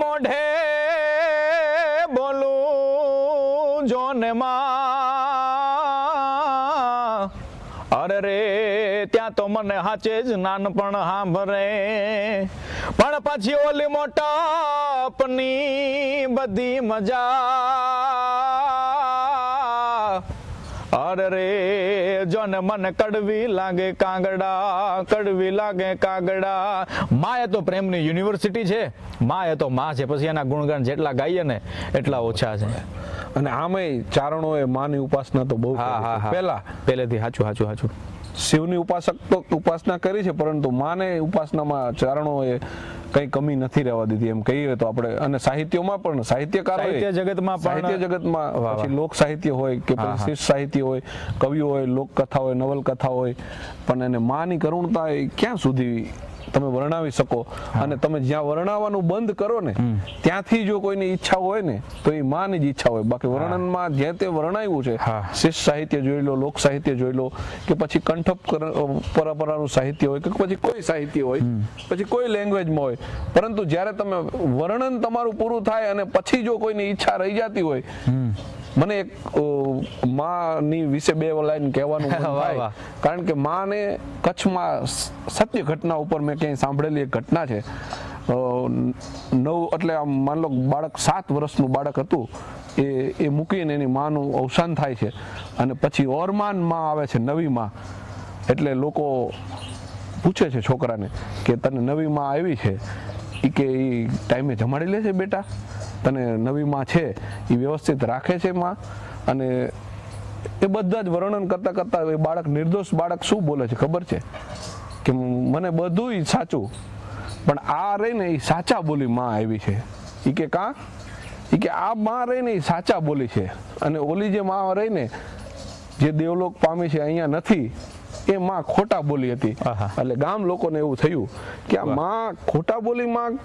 મોઢે બોલું જોને માં. અરે રે, ત્યાં તો મને હાચે જ નાનપણ સાંભરે પણ પછી ઓલી મોટાપની બધી મજા. અરે જોને મન કડવી લાગે કાગડા કડવી લાગે કાગડા. માં એ તો પ્રેમની યુનિવર્સિટી છે માં એ તો માં છે. પછી એના ગુણગાન જેટલા ગાઈએ ને એટલા ઓછા છે. અને આમેય ચારણો એ માની ઉપાસના તો બહુ હા હા છે. પહેલા પહેલેથી સાચું સાચું સાચું શિવની ઉપાસક તો ઉપાસના કરી છે પરંતુ માને ઉપાસનામાં ચારણોએ કઈ કમી નથી રહેવા દીધી એમ કહીએ તો આપણે અને સાહિત્યમાં પણ સાહિત્યકાર સાહિત્ય જગતમાં સાહિત્ય જગતમાં. પછી લોક સાહિત્ય હોય કે પછી. સાહિત્ય હોય કવિઓ હોય લોકકથા હોય નવલકથા હોય પણ એને માની કરુણતા એ ક્યાં સુધી તમે વર્ણવી શકો. અને તમે જ્યાં વર્ણાવવાનું બંધ કરો ને ત્યાંથી જો કોઈની ઈચ્છા હોય ને તો એ માની જ ઈચ્છા હોય. બાકી વર્ણનમાં જે તે વર્ણાવ્યું છે. શિષ્ટ સાહિત્ય જોઈ લો લોક સાહિત્ય જોઈ લો કે પછી કંઠપ પરંપરાનું સાહિત્ય હોય કે પછી કોઈ સાહિત્ય હોય પછી કોઈ લેંગ્વેજમાં હોય. પરંતુ જ્યારે તમે વર્ણન તમારું પૂરું થાય અને પછી જો કોઈની ઈચ્છા રહી જતી હોય મને એક માની વિશે બે લાઈન કહેવાનું થાય. કારણ કે માને કચ્છમાં સત્ય ઘટના ઉપર મેં ક્યાંય સાંભળેલી એક ઘટના છે. નવ એટલે આમ માન લો બાળક સાત વર્ષનું બાળક હતું એ એ મૂકીને એની માનું અવસાન થાય છે. અને પછી ઓરમાનમાં આવે છે નવી માં. એટલે લોકો પૂછે છે છોકરાને કે તને નવી માં આવી છે? એ કે એ ટાઈમે જમાડી લે છે બેટા. તને નવી માં છે એ વ્યવસ્થિત રાખે છે માં. અને એ બધા જ વર્ણન કરતા કરતા એ બાળક નિર્દોષ બાળક શું બોલે છે ખબર છે? કે મને બધું સાચું. પણ આ રહીને એ સાચા બોલી માં આવી છે. એ કે કાં? એ કે આ માં રહીને એ સાચા બોલી છે. અને ઓલી જે માં રહીને જે દેવલોક પામી છે અહીંયા નથી એ માં ખોટા બોલી હતી. એટલે ગામ લોકોને એવું થયું કે આ માં ખોટા બોલી માં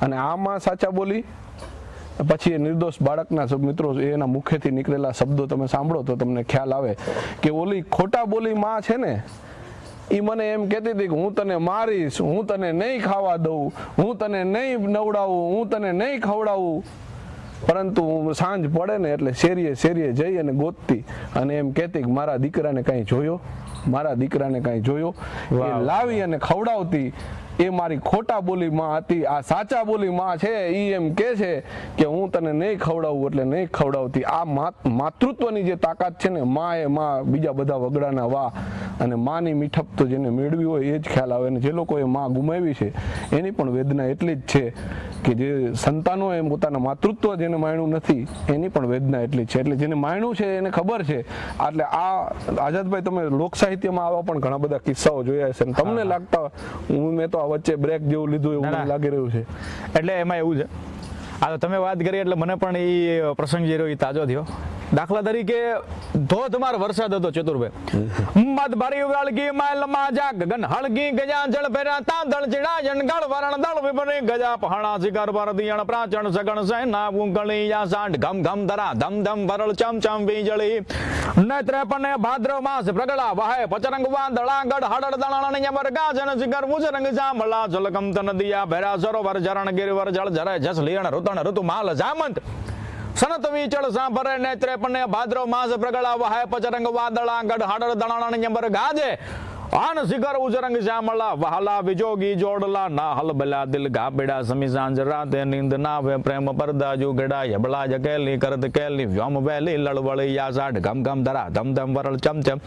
અને આ માં સાચા બોલી પછી એ નિર્દોષ બાળકના મિત્રો એના મુખેથી નીકળેલા શબ્દો તમે સાંભળો તો તમને ખ્યાલ આવે કે ઓલી ખોટા બોલી માં છે ને એ મને એમ કહેતી હતી કે હું તને મારીશ હું તને નહીં ખાવા દઉં હું તને નહીં નવડાવું હું તને નહીં ખવડાવું. પરંતુ સાંજ પડે ને એટલે શેરીએ શેરીએ જઈ અને ગોતતી અને એમ કહેતી કે મારા દીકરાને કાંઈ જોયો મારા દીકરાને કાંઈ જોયો. લાવી અને ખવડાવતી. એ મારી ખોટા બોલી માં હતી આ સાચા બોલી માં છે એ એમ કે છે કે હું તને નહીં ખવડાવું એટલે નહીં ખવડાવતી. આ માત- માતૃત્વની જે તાકાત છે ને માં એ માં બીજા બધા વગડાના વા અને માની મીઠપ તો જેને મેળવી હોય એ જ ખ્યાલ આવે. અને જે લોકોએ માં ગુમાવી છે એની પણ વેદના એટલી જ છે કે જે સંતાનો એ પોતાના માતૃત્વ જેને માણ્યું નથી એની પણ વેદના એટલી જ છે. એટલે જેને માણ્યું છે એને ખબર છે. એટલે આ આઝાદભાઈ તમે લોક સાહિત્યમાં આવા પણ ઘણા બધા કિસ્સાઓ જોયા છે અને તમને લાગતા હું મેં તો વચ્ચે બ્રેક જેવું લીધું એવું. મને લાગી રહ્યું છે. એટલે એમાં એવું છે. આ તો તમે વાત કરી એટલે મને પણ એ પ્રસંગ જે રહ્યો એ તાજો થયો. દાખલા તરીકે ધોધમાર વરસાદ હતો ચતુરભાઈ મત ભરી વળગી માલમાં જા, ગગન હળગી ગજા, જળ ભેરા તાંદળ ચીડા જણગળ વરણ દળ વિપરી ગજા પહાણા શિખર પર દિયણ પ્રાચણ સગણ સેના ઉંગળી યા સાંઠ ઘમ ઘમ ધરા, ધમ ધમ ભરળ ચમ ચમ વીજળી. નેત્રે પને ભાદ્રવ માસ પ્રગળા વહાય, પચરંગ વાદળા, ગઢ હડળ દળણ યમર ઋતુ માલ જામંત. નેત્રે પને ભાદ્રવ માસ પ્રગળા વહાય પચરંગ વાદળા ગઢ હડળ દણાણા યમર ગાજે આન શિખર ઉજરંગ શ્યામલા વહાલા વિજોગી જોડલા ના હલબલા દિલ ગાબેડા સમી સાંજ રાતે નીંદ ના વે પ્રેમ પરદા જુગડા યબળા જકેલી કરત કેલી વ્યોમ વેલી લળવળી યા સાઠ ગમ ઘમ ધરા ધમ ધમ વરળ ચમ ચમ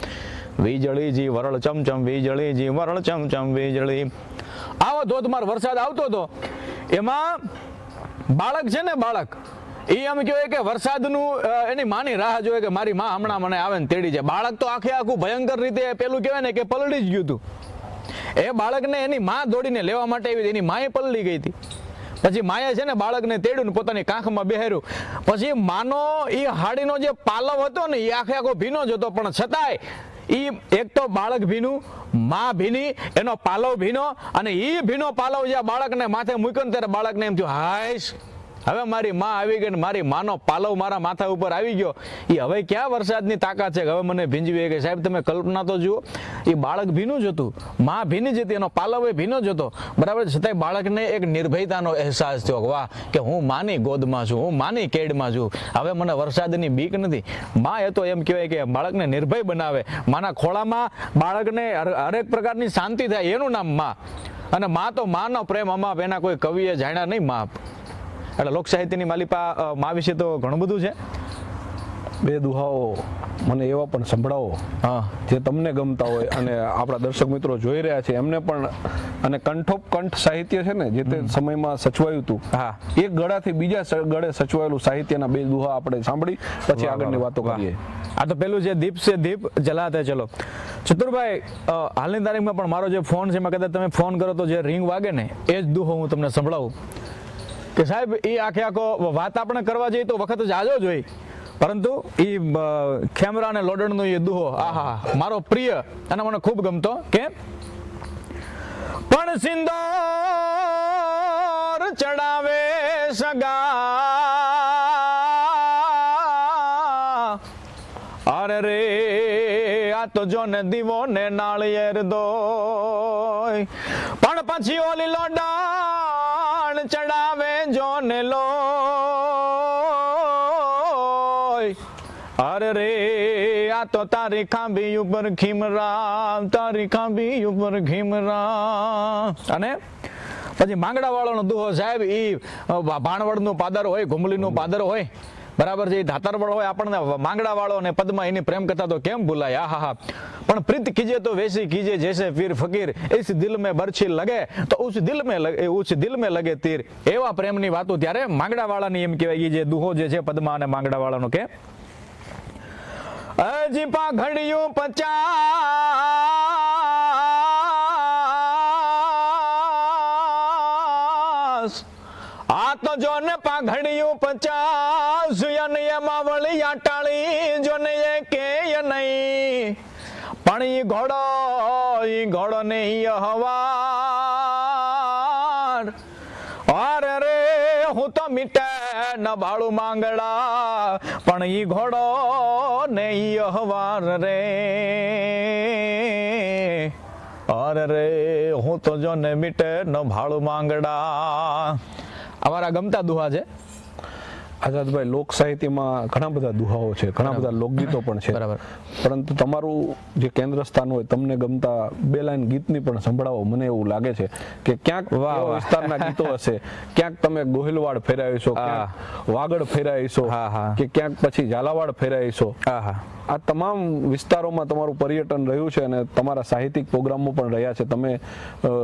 વીજળી જી વરળ ચમ ચમ વીજળી જી વરળ ચમ ચમ વીજળી આવો ધોધમાર વરસાદ આવતો હતો એમાં બાળક છે ને બાળક એ એમ કહે કે વરસાદનું એની માની રાહ જોવે કે મારી માં હમણાં મને આવે ને તેડી જાય બાળક તો આખે આખું ભયંકર રીતે પેલું કહેવાય ને કે પલળી જ ગયું હતું. એ બાળકને એની માં દોડીને લેવા માટે આવી એની માએ પલળી ગઈ હતી. પછી માએ છે ને બાળકને તેડ્યું પોતાની કાંખમાં બેહાર્યું. પછી માનો એ હાડીનો જે પાલવ હતો ને એ આખે આખો ભીનો જ હતો. પણ છતાંય ઈ એક તો બાળક ભીનું, માં ભીની, એનો પાલવ ભીનો અને ઈ ભીનો પાલવ જ્યાં બાળકને માથે મૂક્યો ને ત્યારે બાળકને એમ થયું હાઈશ હવે મારી માં આવી ગઈ મારી માનો પાલવ મારા માથા ઉપર આવી ગયો. એ હવે ક્યાં વરસાદની તાકાત છે? હવે મને ભીંજવી કે સાહેબ, તમે કલ્પના તો જુઓ એ બાળક ભીનું જ હતું. માં ભીની જ હતી, એનો પાલવ એ ભીનો જ હતો. બરાબર, છતાંય બાળકને એક નિર્ભયતાનો અહેસાસ થયો વાહ, કે હું માની ગોદમાં છું, હું માની કેડમાં છું. હવે મને વરસાદની બીક નથી. માં એ તો એમ કહેવાય કે બાળકને નિર્ભય બનાવે. માના ખોળામાં બાળકને હર- હરેક પ્રકારની શાંતિ થાય. એનું નામમાં. અને માં તો માનો પ્રેમ અમાપ એના કોઈ કવિએ જાણ્યા નહીં માપ એટલે લોક સાહિત્યની માલિપા મા વિશે તો ઘણું બધું છે. બે દુહાઓ મને એવા પણ સંભળાવો હા. જે તમને ગમતા હોય અને આપણા દર્શક મિત્રો જોઈ રહ્યા છે. એમને પણ અને કંઠોપ કંઠ સાહિત્ય છે ને જે તે સમયમાં સચવાયું હતું હા. એક ગળાથી બીજા ગળે સચવાયેલું સાહિત્યના બે દુહા આપણે સાંભળી પછી આગળની વાતો. કરીએ. આ તો પેલું છે દીપ છે દીપ જલાતે ચલો. ચતુરભાઈ હાલની તારીખમાં પણ મારો જે ફોન છે એમાં કદાચ તમે ફોન કરો તો જે રિંગ વાગે ને એ જ દુહો હું તમને સંભળાવું. કે સાહેબ, એ આખે આખો વાત આપણે કરવા જઈએ તો વખત જાજો જ હોય. પરંતુ એ ખેમરા અને લોડણનો એ દુહો, આહા, મારો પ્રિય અને મને ખૂબ ગમતો, કે પણ સિંદોર ચડાવે સગા. અરે રે, આ તો જો ને દીવો ને નાળિયેર દોય. પણ પછી ઓલી લોડાણ ચડાવે જો લો અરે આ તો તારી ખાંભી ઉપર ખીમરામ, તારી ખાંભી ઉપર ખીમરામ. અને પછી માંગડા વાળાનો દુહો સાહેબ, ઈ ભાણવડનું પાદર હોય ઘુમલીનું પાદર હોય. બરાબર છે એ ધાતરવળ હોય આપણને, માંગડાવાળો અને પદ્મા, એની પ્રેમ કથા તો કેમ ભૂલાય? આ હા. પણ પ્રીત કીજે તો વેસી કીજે જૈસે પીર ફકીર ઇસ દિલ મેં બરછી લગે. તો ઉસ દિલ મેં લગે ઉસ દિલ મેં લગે તીર. એવા પ્રેમની વાતો ત્યારે માંગડા વાળાની એમ કહેવાય જે દુહો જે છે, પદ્મા અને માંગડા માંગડાવાળાનો કે અજી પાઘડિયું પચા પાઘડિયું પચાસ એમાં વળી ટાળી જોને કે નહીં. પણ ઈ ઘોડો ઈ ઘોડો ને ઈ રે, હું તો મીટે ન ભાળું માંગડા, પણ ઈ ઘોડો ને ઈ રે. અરે રે, હું તો જો ને મીટે ન ભાળું માંગડા. અમારા ગમતા દુહા છે. આઝાદભાઈ લોક સાહિત્યમાં ઘણા બધા દુહાઓ છે ઘણા બધા લોકગીતો પણ છે. બરાબર. પરંતુ તમારું જે કેન્દ્ર સ્થાન હોય તમને ગમતા બે લાઈન ગીતની પણ સંભળાવો મને એવું લાગે છે કે ક્યાંક વિસ્તારના ગીતો હશે ક્યાંક તમે ગોહિલવાડ ફેરાવીશો ક્યાંક વાગડ ફેરાવીશો હા, હા. કે ક્યાંક પછી ઝાલાવાડ ફેરાવીશો. આહા આ તમામ વિસ્તારોમાં તમારું પર્યટન રહ્યું છે અને તમારા સાહિત્યિક પ્રોગ્રામો પણ રહ્યા છે. તમે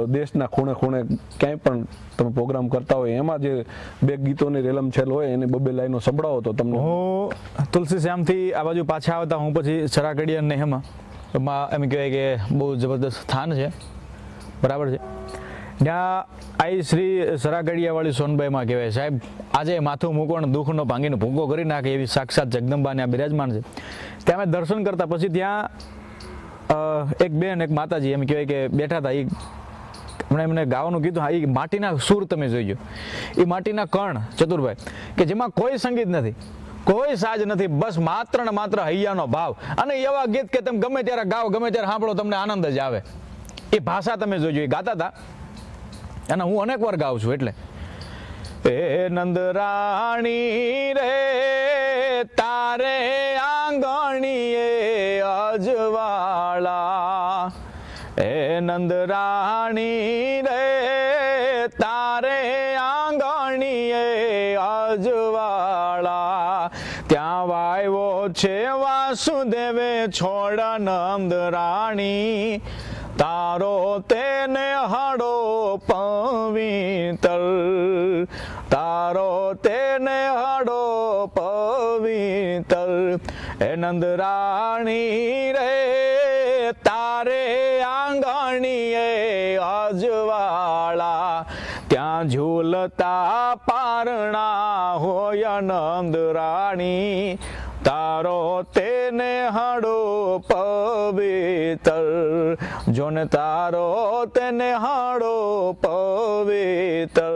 દેશના ખૂણે ખૂણે ક્યાંય પણ તમે પ્રોગ્રામ કરતા હોય એમાં જે બે ગીતોની રેલમ છેલ હોય એની બબે લાઈનો સંભળાવો તો તમને. હું, તુલસી શ્યામથી આ બાજુ પાછા આવતા હું પછી સરાકડિયા અને એમાં એમાં કહેવાય કે બહુ જબરદસ્ત સ્થાન છે. બરાબર છે? ત્યાં આઈ શ્રી સરાગડિયાવાળી સોનબાઈમાં કહેવાય, સાહેબ, આજે માથું મૂકવાનું દુઃખનો ભાંગીને ભૂંગો કરી નાખે એવી સાક્ષાત જગદંબા આ બિરાજમાન છે. ત્યાં અમે દર્શન કરતા પછી ત્યાં એક બેન, એક માતાજી એમ કહેવાય કે બેઠા હતા એ હમણાં એમને ગાવાનું કીધું, હા એ માટીના સૂર તમે જોઈજો. એ માટીના કણ, ચતુરભાઈ, કે જેમાં કોઈ સંગીત નથી, કોઈ સાજ નથી, બસ માત્ર ને માત્ર હૈયાનો ભાવ. અને એવા ગીત કે તમે ગમે ત્યારે ગાઓ, ગમે ત્યારે સાંભળો, તમને આનંદ જ આવે. એ ભાષા તમે જોજો, એ ગાતા હતા અને હું અનેક વાર ગાઉં છું, એટલે. એ નંદરાણી રે, તારે આંગણીએ અજવાળા એ નંદરાણી રે, તારે આંગણીએ અજવાળા. ત્યાં વાવ્યો છે વાસુદેવે, છોડ નંદરાણી. તારો તેને હાડો પવિતર તારો તેને હાડો પવિતર એ નંદરાણી રે ત્યાં ઝૂલતા પારણા હોય નંદરાણી તારો તેને હાડો પવિત્ર. જોને તારો તેને હાડો પવિત્ર.